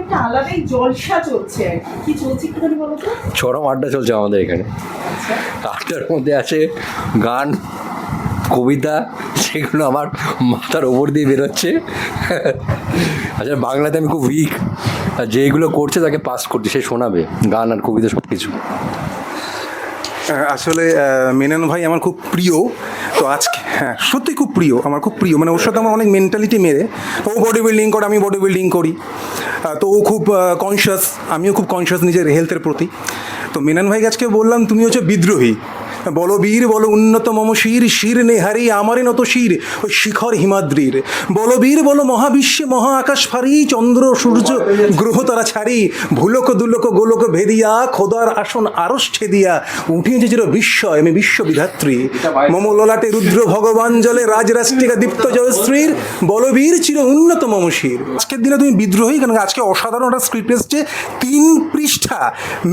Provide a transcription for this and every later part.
একটা আলাদাই জলসা চলছে কি। চলছে একটুখানি বলো তো। চরম আড্ডা চলছে আমাদের এখানে। আড্ডার মধ্যে আছে গান কবিতা সেগুলো আমার মাথার ওপর দিয়ে বেরোচ্ছে। আচ্ছা বাংলাতে আমি খুব উইক আর যেগুলো করছে তাকে পাস করছে সে শোনাবে গান আর কবিতা সব কিছু আসলে মেনান ভাই আমার খুব প্রিয়। তো আজকে হ্যাঁ সত্যি খুব প্রিয়, আমার খুব প্রিয়। মানে ওর সাথে আমার অনেক মেন্টালিটি মেরে ও বডি বিল্ডিং করে, আমি বডি বিল্ডিং করি তো ও খুব কনসিয়াস আমিও খুব কনসিয়াস নিজের হেলথের প্রতি। তো মেনন ভাইকে আজকে বললাম, তুমি হচ্ছে বিদ্রোহী। বলো বীর, বলো উন্নত মম শির শির নেহারি আমারে নত শির ওই শিখর হিমাদ্রির। বলো বীর, বলো মহাবিশ্বে মহা আকাশ ফারি, চন্দ্র, সূর্য, গ্রহ তারা ছাড়ি, ভুলক, দুলক, গোলক ভেদিয়া, খোদার আসন আরস ছেদিয়া উঠিয়ে যে চির বিস্ময় আমি বিশ্ব বিধাত্রী। মম ললাটে রুদ্র ভগবান জলে রাজরাষ্ট্রিকা দীপ্ত জয়শ্রীর বলবীর চির উন্নত মম শির। আজকের দিনে তুমি বিদ্রোহী কেন আজকে অসাধারণ একটা স্ক্রিপ্ট এসছে। তিন পৃষ্ঠা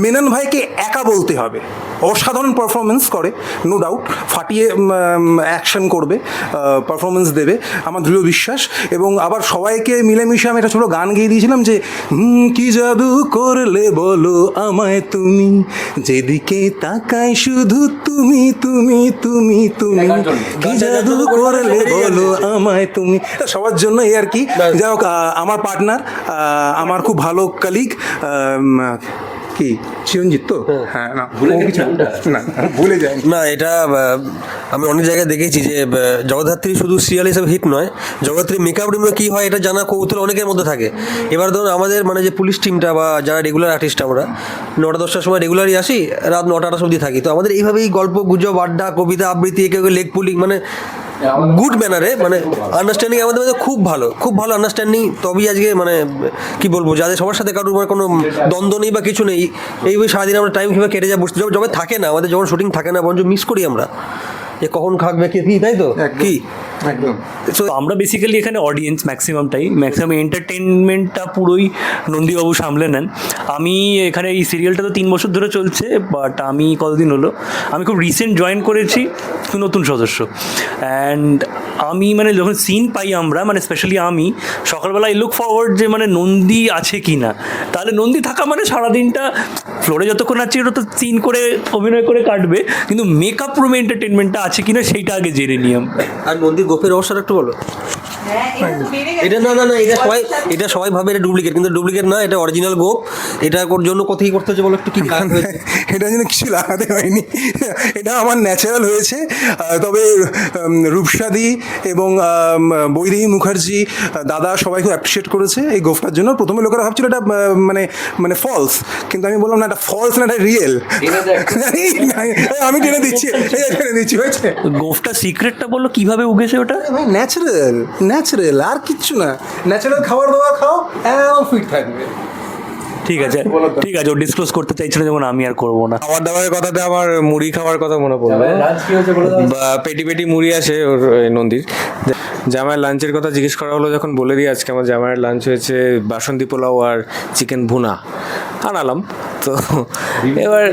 মেনন ভাইকে একা বলতে হবে। অসাধারণ পারফরমেন্স করে নো ডাউট ফাটিয়ে অ্যাকশন করবে পারফরমেন্স দেবে আমার দৃঢ় বিশ্বাস। এবং আবার সবাইকে মিলেমিশে আমি একটা ছোটো গান গেয়ে দিয়েছিলাম যে "হুম, কি জাদু করলে বলো আমায় তুমি? যেদিকে তাকাই শুধু তুমি তুমি তুমি তুমি। কি জাদু করলে বলো আমায় তুমি? সবার জন্য এই আর কি। যাই হোক আমার পার্টনার আমার খুব ভালো কালিগ কি? চিরঞ্জিত তো? হ্যাঁ। না। ও কিছু না ভুলে যাই না এটা আমি অনেক জায়গায় দেখেছি যে জগদ্ধাত্রী শুধু সিরিয়াল হিসেবে হিট নয় জগদ্ধাত্রী মেকআপ রুমে কী হয় এটা জানা কৌতূহল অনেকের মধ্যে থাকে। এবার ধরুন আমাদের মানে যে পুলিশ টিমটা বা যারা রেগুলার আর্টিস্ট আমরা নটা দশটার সময় রেগুলারই আসি রাত নটা আটটা অবধি থাকি। তো আমাদের এইভাবেই গল্প গুজব আড্ডা কবিতা আবৃত্তি কেউ লেগ পুলিং মানে গুড ম্যানারে মানে আন্ডারস্ট্যান্ডিং আমাদের মধ্যে খুব ভালো খুব ভালো আন্ডারস্ট্যান্ডিং তবেই আজকে মানে কি বলব যাদের সবার সাথে কারোর মানে কোনো দ্বন্দ্ব নেই বা কিছু নেই এই সারাদিন আমরা টাইম কীভাবে কেটে যায় বুঝতে যাব যবে থাকে না আমাদের যখন শুটিং থাকে না বরঞ্চ মিস করি আমরা। যে কখন খাকবে কে কি তাই তো? কি? একদম। তো আমরা বেসিক্যালি এখানে অডিয়েন্স ম্যাক্সিমামটাই ম্যাক্সিমাম এন্টারটেনমেন্টটা পুরোই নন্দীবাবু সামলে নেন। আমি এখানে এই সিরিয়ালটা তো তিন বছর ধরে চলছে বাট আমি কতদিন হলো? আমি খুব রিসেন্ট জয়েন করেছি নতুন সদস্য। অ্যান্ড আমি মানে যখন সিন পাই আমরা মানে স্পেশালি আমি সকালবেলায় লুক ফরওয়ার্ড যে মানে নন্দী আছে কি না তাহলে নন্দী থাকা মানে সারাদিনটা ফ্লোরে যতক্ষণ আছে ওটা তো সিন করে অভিনয় করে কাটবে। কিন্তু মেকআপ রুমে এন্টারটেনমেন্টটা আছে কি না সেইটা আগে জেনে নিই আমরা। আর নন্দীর গোপের রহস্যটা একটু বলো এটা গেছে। এটা না না না এটা সবাই এটা সবাই ভাবে এটা ডুপ্লিকেট কিন্তু ডুপ্লিকেট না এটা অরিজিনাল গোপ এটা ওর জন্য কোথায় করতে হচ্ছে বলো একটু কি কাজ হয়েছে? এটার জন্য কিছু লাগাতে হয়নি এটা আমার ন্যাচারাল হয়েছে। তবে রূপসাদি এবং বৈদেহী মুখার্জি দাদা সবাই খুব অ্যাপ্রিসিয়েট করেছে এই গোফটার জন্য। প্রথমে লোকেরা ভাবছিল এটা মানে মানে ফলস কিন্তু আমি বললাম না এটা ফলস না এটা রিয়েল আমি টেনে দিচ্ছি টেনে দিচ্ছি হয়েছে? গোফটা সিক্রেটটা বলল কীভাবে উগেছে ওটা? ভাই ন্যাচারাল ন্যাচারাল আর কিচ্ছু না। ন্যাচারাল খাবার দাবার খাও একদম ফিট থাকবে। ঠিক আছে ঠিক আছে ও ডিসক্লোজ করতে চাইছিল যেমন আমি আর করব না। খাবার দাবারের কথাতে আমার মুড়ি খাওয়ার কথা মনে পড়ল বা পেটি পেটি মুড়ি আসে ওর ওই নন্দীর। জামাইয়ের লাঞ্চের কথা জিজ্ঞেস করা হলো যখন বলে দিই আজকে আমার জামাইয়ের লাঞ্চ হয়েছে বাসন্তী পোলাও আর চিকেন ভুনা। আনালাম। তো এবার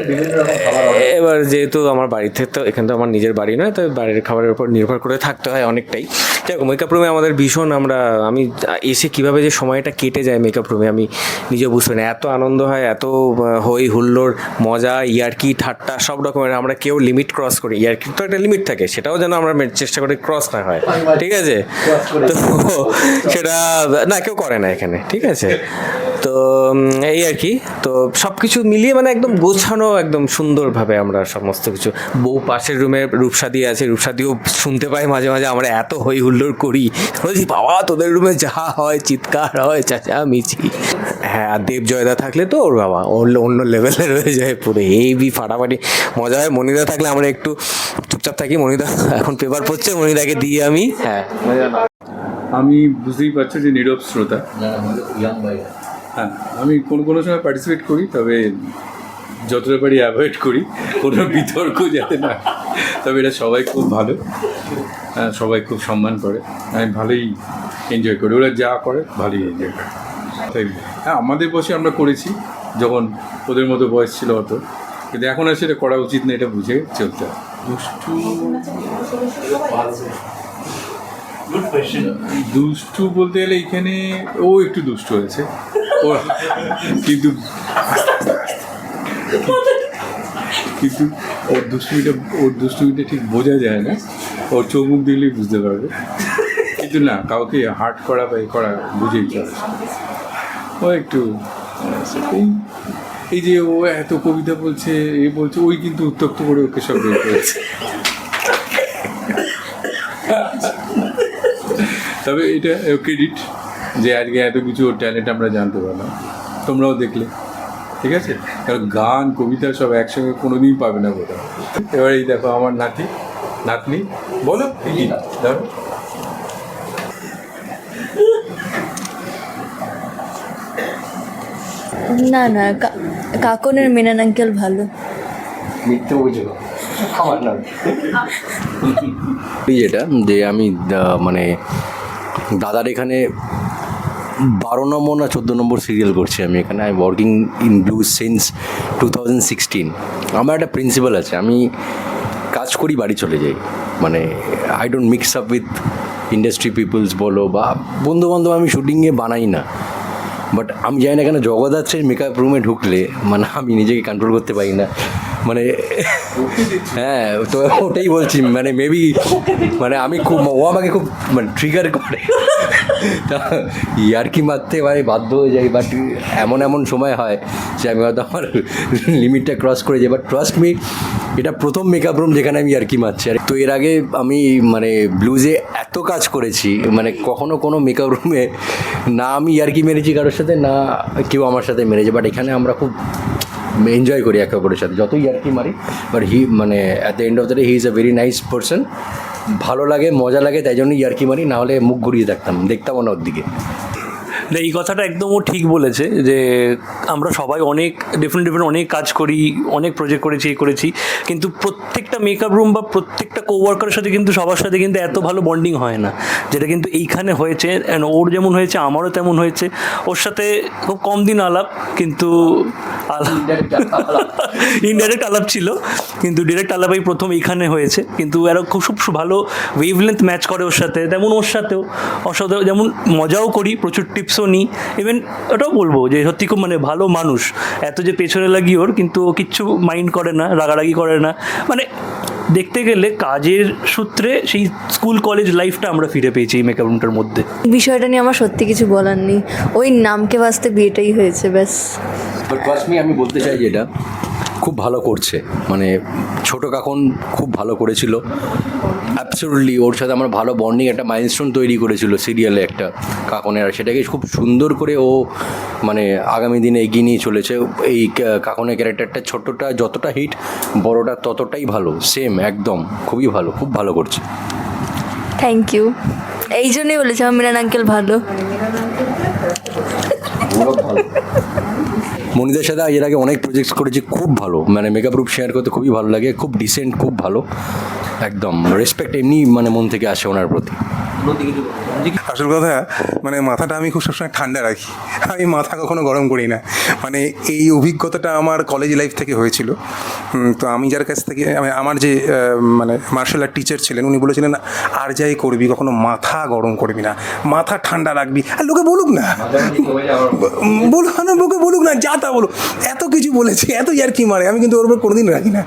এবার যেহেতু আমার বাড়িতে তো এখানে তো আমার নিজের বাড়ি নয় তো বাড়ির খাবারের উপর নির্ভর করে থাকতে হয় অনেকটাই। যাই মেকআপ রুমে আমাদের ভীষণ আমরা আমি এসে কীভাবে যে সময়টা কেটে যায় মেকআপ রুমে আমি নিজেও বুঝতে পারি না। এত আনন্দ হয় এত হই হুল্লোড় মজা ইয়ার্কি ঠাট্টা সব রকমের আমরা কেউ লিমিট ক্রস করি। ইয়ার্কির তো একটা লিমিট থাকে সেটাও যেন আমরা চেষ্টা করি ক্রস না হয়। ঠিক আছে? তো সেটা না কেউ করে না এখানে ঠিক আছে? তো এই আর কি। তো সব কিছু মিলিয়ে মানে একদম গোছানো একদম সুন্দরভাবে আমরা সমস্ত কিছু। বউ পাশের রুমে রূপসাদি আছে রূপসাদিও শুনতে পাই মাঝে মাঝে আমরা এত হই হুল্লোড় করি। বলছি বাবা তোদের রুমে যা হয় চিৎকার হয় চাচা মিচি হ্যাঁ আর দেব জয়দা থাকলে তো ওর বাবা ওর অন্য লেভেলে রয়ে যায় পুরো। এই বি ফাটাফাটি। মজা হয়। মনিদা থাকলে আমরা একটু চুপচাপ থাকি। মনিদা এখন পেপার পড়ছে মনিদাকে দিয়ে আমি হ্যাঁ। আমি বুঝতেই পারছ যে নীরব শ্রোতা। হ্যাঁ আমি কোনো কোনো সময় পার্টিসিপেট করি তবে যতটা পারি অ্যাভয়েড করি। কোনো বিতর্ক যাতে না তবে এটা সবাই খুব ভালো। হ্যাঁ সবাই খুব সম্মান করে। আমি ভালোই এনজয় করি। ওরা যা করে ভালোই এনজয় করে। তাই হ্যাঁ আমাদের বসে আমরা করেছি যখন ওদের মতো বয়স ছিল অত। কিন্তু এখন আর সেটা করা উচিত না এটা বুঝে চলতে হয়। দুষ্টু বলতে গেলে এখানে ও একটু দুষ্ট হয়েছে। কিন্তু কিন্তু ওর দুষ্টুমিটা ওর দুষ্টুমিটা ঠিক বোঝা যায় না। ওর চোখ মুখ দিলেই বুঝতে পারবে। কিন্তু না, কাউকে হার্ট করা বা এ করা বুঝেই চলে ও একটু, এই এই যে ও এত কবিতা বলছে, এ বলছে, ওই কিন্তু উত্তক্ত করে ওকে সব বের করেছে তবে এটা ক্রেডিট যে আজকে এত কিছু ওর ট্যালেন্ট আমরা জানতে পারলাম। তোমরাও দেখলে ঠিক আছে? কারণ গান কবিতা সব একসঙ্গে কোনোদিন পাবে না কোথাও এবার এই দেখো আমার নাতি নাতনি বলো ধরো। না না কা- কাকনের মেনান আঙ্কেল ভালো। মিথ্যে অভিযোগ আমার না যেটা যে আমি মানে দাদার এখানে বারো নম্বর না চোদ্দ নম্বর সিরিয়াল করছি আমি এখানে I working in blue since two thousand sixteen আমার একটা প্রিন্সিপাল আছে, আমি কাজ করি, বাড়ি চলে যাই। মানে I don't mix up with industry peoples বলো বা বন্ধু বান্ধব আমি শুটিংয়ে বানাই না। বাট আমি জানি না কেন, জগদ্ধাত্রের মেকআপ রুমে ঢুকলে মানে আমি নিজেকে কন্ট্রোল করতে পারি না। মানে হ্যাঁ তো ওটাই বলছি মানে মেবি মানে আমি খুব, ও আমাকে খুব মানে ট্রিগার করে। ইয়ার্কি মারতে মানে বাধ্য হয়ে যাই বাট এমন এমন সময় হয় যে আমি হয়তো আমার লিমিটটা ক্রস করে যাই বাট ট্রাস্ট মি এটা প্রথম মেকআপ রুম যেখানে আমি ইয়ার্কি মারছি। আর তো এর আগে আমি মানে ব্লুজে এত কাজ করেছি মানে কখনো কোনো মেকআপ রুমে না আমি ইয়ার্কি মেরেছি কারোর সাথে, না কেউ আমার সাথে মেরেছে বাট এখানে আমরা খুব এনজয় করি একে অপরের সাথে। যতই ইয়ার্কি মারি বাট হি মানে at the end of the day he is a very nice person ভালো লাগে, মজা লাগে, তাই জন্য ইয়ার্কি মারি না হলে মুখ ঘুরিয়ে দেখতাম দেখতাম না ওর দিকে। এই কথাটা একদম ও ঠিক বলেছে যে আমরা সবাই অনেক ডিফারেন্ট ডিফারেন্ট অনেক কাজ করি অনেক প্রজেক্ট করেছি এই করেছি কিন্তু প্রত্যেকটা মেকআপ রুম বা প্রত্যেকটা কোওয়ার্কারের সাথে কিন্তু সবার সাথে কিন্তু এত ভালো বন্ডিং হয় না যেটা কিন্তু এইখানে হয়েছে অ্যান্ড ওর যেমন হয়েছে আমারও তেমন হয়েছে। ওর সাথে খুব কম দিন আলাপ কিন্তু আলাপ ইনডাইরেক্ট আলাপ। ছিল কিন্তু ডিরেক্ট আলাপই প্রথম এইখানে হয়েছে। কিন্তু এরা খুব খুব ভালো ওয়েভলেন্থ ম্যাচ করে ওর সাথে তেমন ওর সাথেও ওর সাথে যেমন মজাও করি প্রচুর টিপসও নিই ইভেন ওটাও বলব যে সত্যি খুব মানে ভালো মানুষ। এত যে পেছনে লাগি ওর কিন্তু ও কিচ্ছু মাইন্ড করে না রাগারাগি করে না। মানে দেখতে গেলে কাজের সূত্রে সেই স্কুল কলেজ লাইফটা আমরা ফিরে পেয়েছি এই মেকআপ রুমটার মধ্যে। বিষয়টা নিয়ে আমার সত্যি কিছু বলার নেই। ওই নামকে বাঁচতে বিয়েটাই হয়েছে ব্যাস। আমি বলতে চাই যেটা খুব ভালো করছে। মানে ছোট কাকন খুব ভালো করেছিল। অ্যাবসোলুটলি ওর সাথে আমার ভালো বন্ডিং একটা মাইলস্টোন তৈরি করেছিল সিরিয়ালে একটা কাকনের। সেটাকে খুব সুন্দর করে ও মানে আগামী দিনে এগিয়ে নিয়ে চলেছে। এই কাকনের ক্যারেক্টারটা ছোটটা যতটা হিট বড়টা ততটাই ভালো। সেম একদম। খুবই ভালো খুব ভালো করছে। থ্যাংক ইউ এই জন্যই বলেছি আমার মিনান আঙ্কেল ভালো। মনিদের সাথে এর আগে অনেক প্রজেক্টস করেছি, খুব ভালো। মানে মেকআপ রূপ শেয়ার করতে খুবই ভালো লাগে, খুব ডিসেন্ট খুব ভালো। একদম রেসপেক্ট এমনি মানে মন থেকে আসে ওনার প্রতি। আসল কথা মানে মাথাটা আমি খুব সবসময় ঠান্ডা রাখি। আমি মাথা কখনো গরম করি না। মানে এই অভিজ্ঞতাটা আমার কলেজ লাইফ থেকে হয়েছিল। তো আমি যার কাছ থেকে আমার যে মানে মার্শাল আর্ট টিচার ছিলেন, উনি বলেছিলেন, আর যাই করবি, কখনো মাথা গরম করবি না। মাথা ঠান্ডা রাখবি। আর লোকে বলুক না। বলুক না, লোকে বলুক না, যা তা বলুক। এত কিছু বলেছে, এত ইয়ার কি মারে, আমি কিন্তু ওর উপর কোনোদিন রাখি না।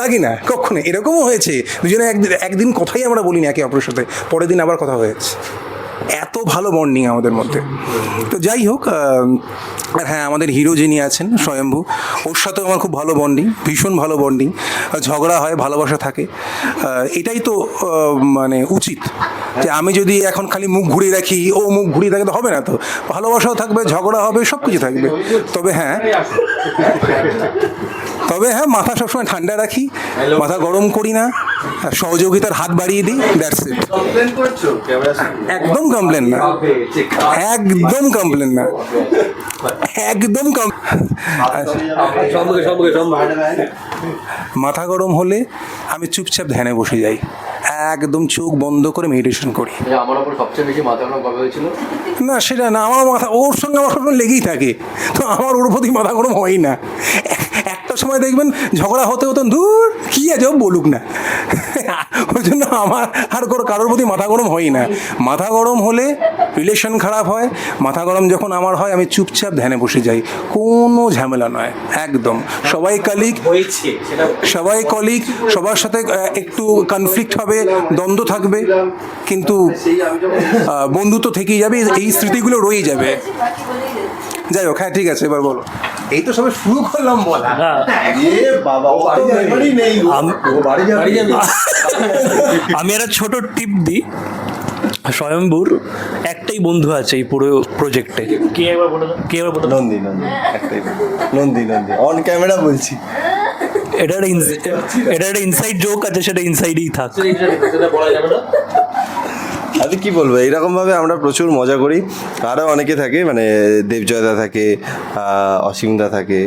রাখি না কখনো এরকমও হয়েছে। দুজনে একদিন একদিন কথাই আমরা বলিনি একে অপরের সাথে। পরের দিন আবার কথা হয়েছে। এত ভালো বন্ডিং আমাদের মধ্যে। তো যাই হোক আর হ্যাঁ আমাদের হিরো যিনি আছেন, স্বয়ম্ভু, ওর সাথেও আমার খুব ভালো বন্ডিং ভীষণ ভালো বন্ডিং ঝগড়া হয়, ভালোবাসা থাকে। এটাই তো মানে উচিত। যে আমি যদি এখন খালি মুখ ঘুরিয়ে রাখি, ও মুখ ঘুরিয়ে থাকে, তো হবে না তো। ভালোবাসাও থাকবে, ঝগড়া হবে সব কিছু থাকবে। তবে হ্যাঁ তবে হ্যাঁ মাথা সবসময় ঠান্ডা রাখি মাথা গরম করি না আর সহযোগিতার হাত বাড়িয়ে দিই দ্যাটস ইট একদম কমপ্লেন না। একদম কমপ্লেন না। একদম কম মাথা গরম হলে আমি চুপচাপ ধ্যানে বসে যাই। একদম চোখ বন্ধ করে মেডিটেশন করি। আমার ওপর সবচেয়ে বেশি মাথা গরম কবে হয়েছিল? না সেটা না আমার মাথা ওর সঙ্গে আমার সবসময় লেগেই থাকে। তো আমার ওর প্রতি মাথা গরম হয় না। সময় দেখবেন ঝগড়া হতে হতো দূর কী আছে বলুক না। ওই জন্য আমার আর কোনো কারোর প্রতি মাথা গরম হয়ই না। মাথা গরম হলে রিলেশন খারাপ হয় মাথা গরম যখন আমার হয় আমি চুপচাপ ধ্যানে বসে যাই। কোনো ঝামেলা নয় একদম। সবাই কালিক সবাই কলিগ সবার সাথে একটু কনফ্লিক্ট হবে দ্বন্দ্ব থাকবে কিন্তু বন্ধুত্ব থেকেই যাবে এই স্মৃতিগুলো রয়েই যাবে। যাই হোক হ্যাঁ ঠিক আছে এবার বলো। এই তো সবে শুরু করলাম বলা। আমি একটা ছোট টিপ দিই। স্বয়ম্বুর একটাই বন্ধু আছে এই পুরো প্রজেক্টে কে একবার বলে কে একবার বলে নন্দী নন্দী। একটাই নন্দী নন্দী। অন ক্যামেরা বলছি। এটা একটা এটা একটা ইনসাইড জোক আছে সেটা ইনসাইডই থাক। আমি কি বলব, এইরকম ভাবে আমরা প্রচুর মজা করি। আরও অনেকে থাকে মানে দেবজয়দা থাকে অসীমদা থাকে,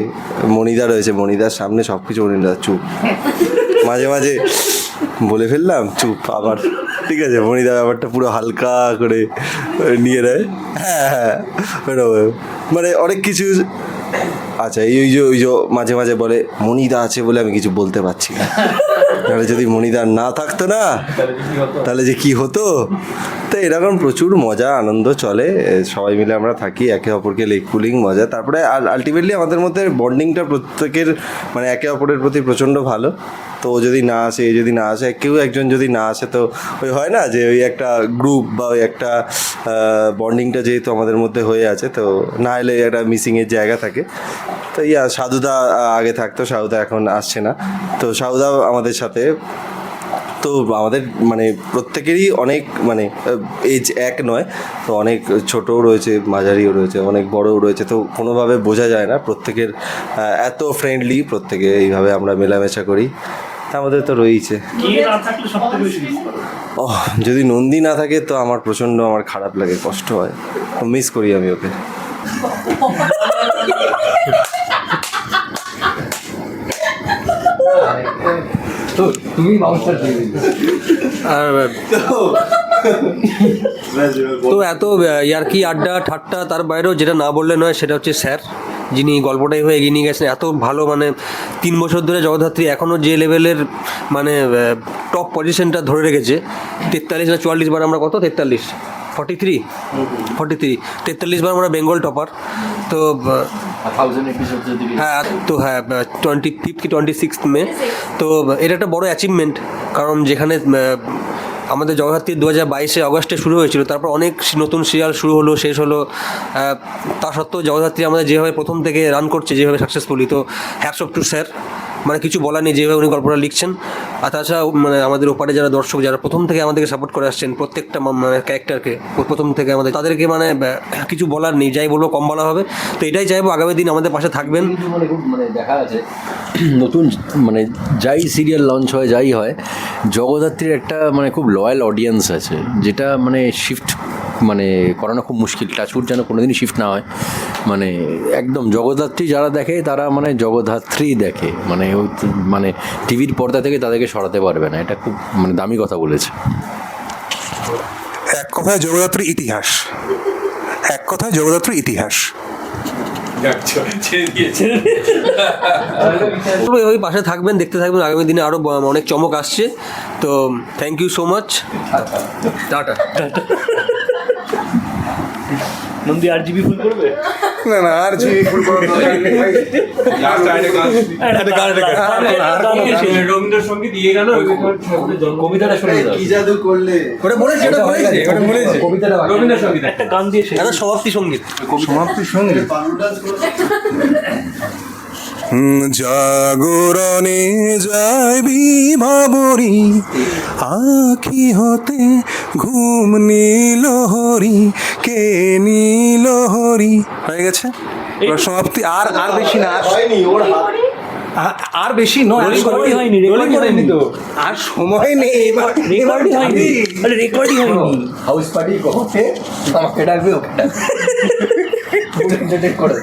মণিদা রয়েছে, মণিদার সামনে সব কিছু মণিদা, চুপ। মাঝে মাঝে বলে ফেললাম, চুপ, আবার, ঠিক আছে, মণিদা ব্যাপারটা পুরো হালকা করে নিয়ে নেয়। হ্যাঁ হ্যাঁ মানে অনেক কিছু আচ্ছা এই ওই যে ওই যে মাঝে মাঝে বলে, মণিদা আছে বলে আমি কিছু বলতে পারছি না। তাহলে যদি মণিদার না থাকতো না তাহলে যে কি হতো? তো এরকম প্রচুর মজা আনন্দ চলে সবাই মিলে আমরা থাকি একে অপরকে লেগ পুলিং মজা। তারপরে আলটিমেটলি আমাদের মধ্যে বন্ডিংটা প্রত্যেকের মানে একে অপরের প্রতি প্রচণ্ড ভালো। তো যদি না আসে, এ যদি না আসে, কেউ একজন যদি না আসে, তো ওই হয় না যে ওই একটা গ্রুপ বা ওই একটা বন্ডিংটা যেহেতু আমাদের মধ্যে হয়ে আছে, তো না এলে একটা মিসিংয়ের জায়গা থাকে। তো ইয়া, সাধুদা আগে থাকতো, সাধুদা এখন আসছে না। তো সাধুদাও আমাদের সাথে, তো আমাদের মানে প্রত্যেকেরই অনেক মানে এজ এক নয়, তো অনেক ছোটও রয়েছে, মাঝারিও রয়েছে, অনেক বড়ও রয়েছে, তো কোনোভাবে বোঝা যায় না প্রত্যেকের এত ফ্রেন্ডলি প্রত্যেকে এইভাবে আমরা মেলামেশা করি। তা আমাদের তো রয়েছে ও যদি নন্দী না থাকে তো আমার প্রচণ্ড আমার খারাপ লাগে কষ্ট হয়। মিস করি আমি ওকে। তুমি আর তো এত ইয়ার্কি আড্ডা ঠাট্টা তার বাইরেও যেটা না বললে নয় সেটা হচ্ছে স্যার। যিনি গল্পটাই হয়ে এগিয়ে নিয়ে গেছেন এত ভালো মানে তিন বছর ধরে জগদ্ধাত্রী এখনও যে লেভেলের মানে টপ পজিশনটা ধরে রেখেছে তেতাল্লিশ না চুয়াল্লিশ বার আমরা কত? তেতাল্লিশ। ফর্টি থ্রি ফর্টি থ্রি তেতাল্লিশ বার আমরা বেঙ্গল টপার তো হ্যাঁ তো হ্যাঁ টোয়েন্টি ফিফথ কি টোয়েন্টি সিক্স মে। তো এটা একটা বড় অ্যাচিভমেন্ট কারণ যেখানে আমাদের জগদ্ধাত্রী দু হাজার বাইশে অগস্টে শুরু হয়েছিল, তারপর অনেক নতুন সিরিয়াল শুরু হলো, শেষ হলো তা সত্ত্বেও জগদ্ধাত্রী আমাদের যেভাবে প্রথম থেকে রান করছে, যেভাবে সাকসেসফুলি তো হ্যাপস অফ টু স্যার মানে কিছু বলার নেই, যেভাবে উনি গল্পটা লিখছেন। আর তাছাড়া মানে আমাদের ওপারে যারা দর্শক, যারা প্রথম থেকে আমাদেরকে সাপোর্ট করে আসছেন, প্রত্যেকটা মানে ক্যারেক্টারকে প্রথম থেকে আমাদের, তাদেরকে মানে কিছু বলার নেই, যাই বলব কম বলা হবে। তো এটাই চাইব আগামী দিন আমাদের পাশে থাকবেন। মানে দেখা আছে নতুন মানে যাই সিরিয়াল লঞ্চ হয়, যাই হয়, জগদ্ধাত্রীর একটা মানে খুব লয়াল অডিয়েন্স আছে, যেটা মানে শিফট মানে করানো খুব মুশকিল টাচউড যেন কোনোদিনই শিফট না হয়। মানে একদম জগদ্ধাত্রী যারা দেখে তারা মানে জগদ্ধাত্রী দেখে। মানে ওই মানে টিভির পর্দা থেকে তাদেরকে সরাতে পারবে না। এটা খুব মানে দামি কথা বলেছে। এক কথায় জগদ্ধাত্রী ইতিহাস। এক কথায় জগদ্ধাত্রী ইতিহাস। এভাবে পাশে থাকবেন দেখতে থাকবেন। আগামী দিনে আরও অনেক চমক আসছে। তো thank you so much tata. Nandi R GB full করবে? না না আর জি একটা গান গান দিয়ে শেষ। রবীন্দ্রসঙ্গীত দিয়ে গেল। কবিতাটা শুনে দাও কি জাদু করলে? ওটা বলেছে ওটা বলেছে ওটা বলেছে। কবিতাটা রবীন্দ্রসঙ্গীত একটা গান দিয়ে সমাপ্তি সংগীত। সমাপ্তি সংগীত? জাগরণে যাইবি ভাবরি আখি হতে ঘুম নীল হরি কে নীল হরি? হয়ে গেছে? সমাপ্তি আর আর বেশি না আর ওর আর- আর বেশি নয় আর রেকর্ডই হয়নি রেকর্ডই হয়নি তো। আর সময় নেই এবার রেকর্ডই হয়নি। আরে রেকর্ডই হয়নি। হাউস পার্টি কখন আমাকে ডাকবে ওকে ডাকবে। করে